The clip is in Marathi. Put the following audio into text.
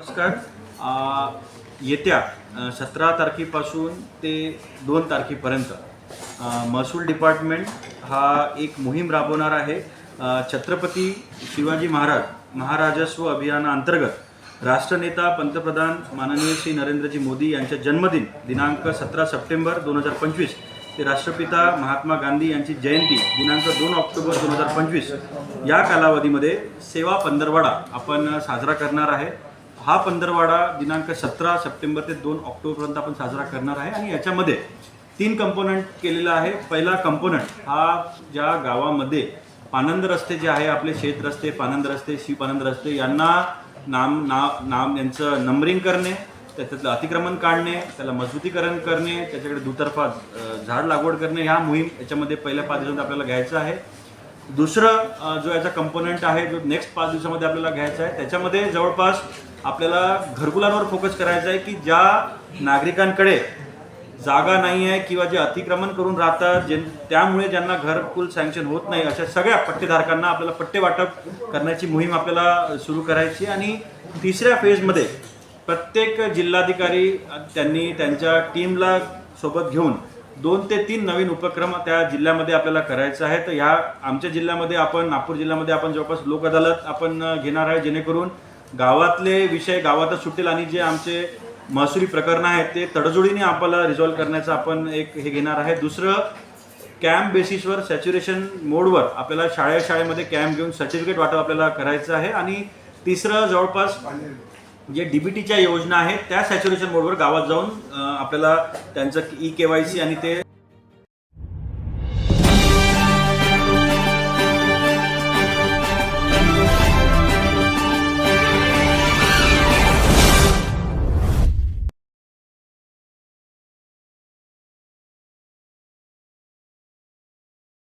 नमस्कार. येत्या सतरा तारखेपासून ते दोन तारखेपर्यंत महसूल डिपार्टमेंट हा एक मोहीम राबवणार आहे. छत्रपती शिवाजी महाराज महाराजस्व अभियानाअंतर्गत राष्ट्रनेता पंतप्रधान माननीय श्री नरेंद्रजी मोदी यांच्या जन्मदिन दिनांक सतरा सप्टेंबर दोन हजार पंचवीस ते राष्ट्रपिता महात्मा गांधी यांची जयंती दिनांक दोन ऑक्टोबर दोन हजार पंचवीस या कालावधीमध्ये सेवा पंधरवाडा आपण साजरा करणार आहे. हा पंधरवाडा दिनांक सतरा सप्टेंबर ते दोन ऑक्टोबरपर्यंत आपण साजरा करणार आहे आणि याच्यामध्ये तीन कंपोनंट केलेला आहे. पहिला कंपोनंट हा ज्या गावामध्ये पानंद रस्ते जे आहे आपले शेत रस्ते पानंद रस्ते शिवपानंद रस्ते यांना नाम नाव नाम यांचं नंबरिंग करणे त्याच्यातलं अतिक्रमण काढणे त्याला मजबूतीकरण करणे त्याच्याकडे दुतर्फा झाड लागवड करणे ह्या मोहीम याच्यामध्ये पहिल्या पाच दिवसात आपल्याला घ्यायचं आहे. दुसरं जो याचा कंपोनंट आहे जो नेक्स्ट पाच दिवसामध्ये आपल्याला घ्यायचा आहे त्याच्यामध्ये जवळपास आपल्याला घरकुलांवर फोकस करायचा आहे की ज्या नागरिकांकडे जागा नाही आहे किंवा जे अतिक्रमण करून राहतात जे त्यामुळे ज्यांना घरकुल सँक्शन होत नाही अशा सगळ्या पट्टेधारकांना आपल्याला पट्टे वाटप करण्याची मोहीम आपल्याला सुरू करायची आणि तिसऱ्या फेजमध्ये प्रत्येक जिल्हाधिकारी त्यांनी त्यांच्या टीमला सोबत घेऊन दोन ते तीन नवीन उपक्रम त्या जिल्ह्यामध्ये आपल्याला करायचं आहे तर ह्या आमच्या जिल्ह्यामध्ये आपण नागपूर जिल्ह्यामध्ये आपण जवळपास लोक अदालत आपण घेणार आहे जेणेकरून गावातले विषय गावातच सुटेल आणि जे आमचे महसुली प्रकरणं आहेत ते तडजोडीने आपल्याला रिझॉल्व्ह करण्याचं आपण एक हे घेणार आहे. दुसरं कॅम्प बेसिसवर सॅच्युरेशन मोडवर आपल्याला शाळे शाळेमध्ये कॅम्प घेऊन सर्टिफिकेट वाटप आपल्याला करायचं आहे. आणि तिसरं जवळपास जे डी बी टीच्या योजना आहेत त्या सॅच्युरेशन मोडवर गावात जाऊन आपल्याला त्यांचं ई के वाय सी आणि ते